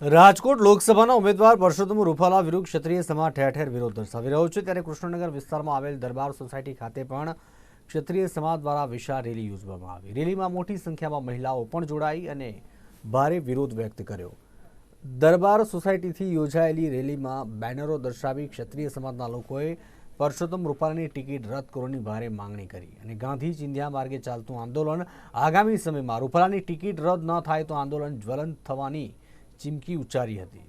રાજકોટ લોકસભાના ઉમેદવાર પરસોત્તમ રૂપાલા વિરુદ્ધ ક્ષત્રિય સમાજ ઠેર ઠેર વિરોધ દર્શાવી રહ્યો છે. ત્યારે કૃષ્ણનગર વિસ્તારમાં આવેલ દરબાર સોસાયટી ખાતે પણ ક્ષત્રિય સમાજ દ્વારા વિશાળ રેલી યોજવામાં આવી. રેલીમાં મોટી સંખ્યામાં મહિલાઓ પણ જોડાઈ અને ભારે વિરોધ વ્યક્ત કર્યો. દરબાર સોસાયટીથી યોજાયેલી રેલીમાં બેનરો દર્શાવી ક્ષત્રિય સમાજના લોકોએ પરસોત્તમ રૂપાલાની ટિકિટ રદ કરવાની ભારે માંગણી કરી અને ગાંધી ચિંધ્યા માર્ગે ચાલતું આંદોલન આગામી સમયમાં રૂપાલાની ટિકિટ રદ ન થાય તો આંદોલન જ્વલંત થવાની ચીમકી ઉચ્ચારી હતી.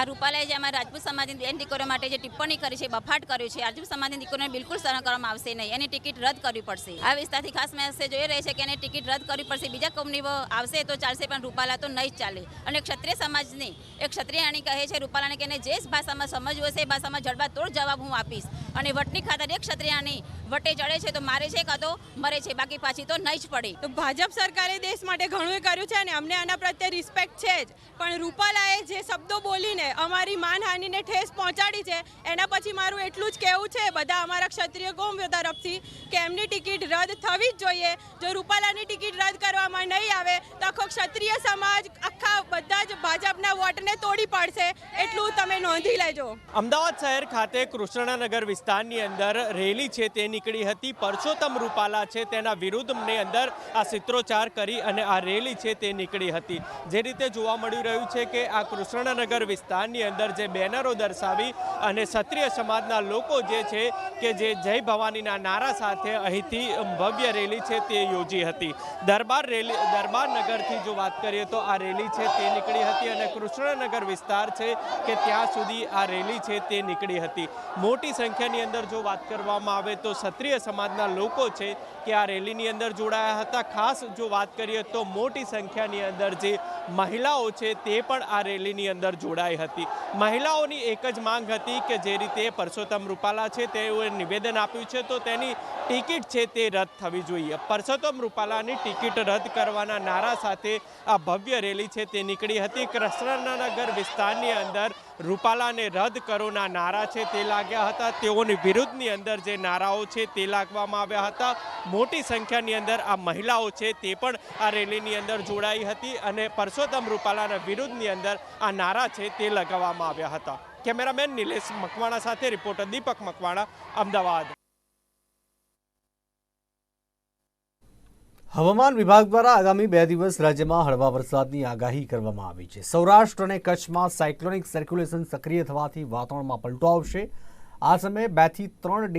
આ રૂપાલાએ જે અમારા રાજપૂત સમાજની બેન દીકરીઓ માટે જે ટિપ્પણી કરી છે, બફાટ કર્યું છે રાજપૂત સમાજની દીકરીઓને બિલકુલ સહન કરવામાં આવશે નહીં. એની ટિકિટ રદ કરવી પડશે. આ વિસ્તારથી ખાસ મેસેજ જોઈ રહી છે કે એની ટિકિટ રદ કરવી પડશે. બીજા કંપનીઓ આવશે તો ચાલશે, પણ રૂપાલા તો નહીં જ ચાલે. અને ક્ષત્રિય સમાજની, એક ક્ષત્રિયાણી કહે છે રૂપાલાને કે એને જે ભાષામાં સમજવું હશે, એ ભાષામાં જડબા તોડ જવાબ હું આપીશ. અને વટની ખાતર એક ક્ષત્રિયાની વટે ચડે છે, તો મારે છે કાં તો મરે છે, બાકી પાછી તો નહીં જ પડે. તો ભાજપ સરકારે દેશ માટે ઘણું કર્યું છે અને અમને આના પ્રત્યે રિસ્પેક્ટ છે જ. પણ રૂપાલાએ જે શબ્દો બોલીને અમારી માનહાનિને ઠેસ પહોંચાડી છે. એના પછી મારું એટલું જ કહેવું છે, બધા અમારા ક્ષત્રિય કોમ તરફથી, કે એમની ટિકિટ રદ થવી જ જોઈએ. જો રૂપાલાની ટિકિટ રદ કરવામાં નહીં આવે, તો આખો ક્ષત્રિય સમાજ, આખા બધા જ ભાજપના વોટને તોડી પાડશે. એટલું તમે નોંધી લેજો. અમદાવાદ શહેર ખાતે કૃષ્ણનગર વિસ્તારની અંદર રેલી છે, તે નીકળી હતી. પરસોત્તમ રૂપાલા છે, તેના વિરુદ્ધની અંદર આ સૂત્રોચ્ચાર કરી અને આ રેલી છે, તે નીકળી હતી. જે રીતે જોવા મળી રહ્યું છે કે આ કૃષ્ણનગર વિસ્તારની અંદર જે બેનરો દર્શાવી અને ક્ષત્રિય સમાજના લોકો જે છે કે જે જય ભવાનીના નારા સાથે અહીંથી ભવ્ય રેલી છે તે યોજી હતી. દરબાર રેલી, દરબાર નગરથી જો વાત કરીએ તો આ રેલી છે તે નીકળી હતી અને કૃષ્ણનગર વિસ્તાર છે કે ત્યાં સુધી આ રેલી છે તે નીકળી હતી. મોટી સંખ્યાની અંદર જો વાત કરવામાં આવે તો ક્ષત્રિય સમાજના લોકો છે કે આ રેલીની અંદર જોડાયા હતા. ખાસ જો વાત કરીએ તો મોટી સંખ્યાની અંદર જે મહિલાઓ છે તે પણ આ રેલીની અંદર જોડાઈ હતી. મહિલાઓની એક જ માંગ હતી કે જે રીતે પરસોત્તમ રૂપાલા છે તેઓએ નિવેદન આપ્યું છે, તો તેની ટિકિટ છે તે રદ થવી જોઈએ. પરસોત્તમ રૂપાલાની ટિકિટ રદ કરવાના નારા સાથે આ ભવ્ય રેલી છે તે નીકળી હતી. કૃષ્ણનગર વિસ્તારની અંદર રૂપાલાને રદ કરોના નારા છે તે લાગ્યા હતા. તેઓની વિરુદ્ધની અંદર જે નારાઓ છે તે લાગવામાં આવ્યા હતા. મોટી સંખ્યાની અંદર આ મહિલાઓ છે તે પણ આ રેલીની અંદર જોડાઈ હતી અને પરસોત્તમ રૂપાલાના વિરુદ્ધની અંદર આ નારા છે તે લગાવવામાં આવ્યા હતા. કેમેરામેન નિલેશ મકવાણા સાથે રિપોર્ટર દીપક મકવાણા, અમદાવાદ. હવામાન વિભાગ દ્વારા આગામી બે દિવસ રાજ્યમાં હળવા વરસાદની આગાહી કરવામાં આવી છે. સૌરાષ્ટ્ર અને કચ્છમાં સાયક્લોનિક સર્ક્યુલેશન સક્રિય થવાથી વાતાવરણમાં પલટો આવશે. આ સમયે બેથી ત્રણ ડિગ્રી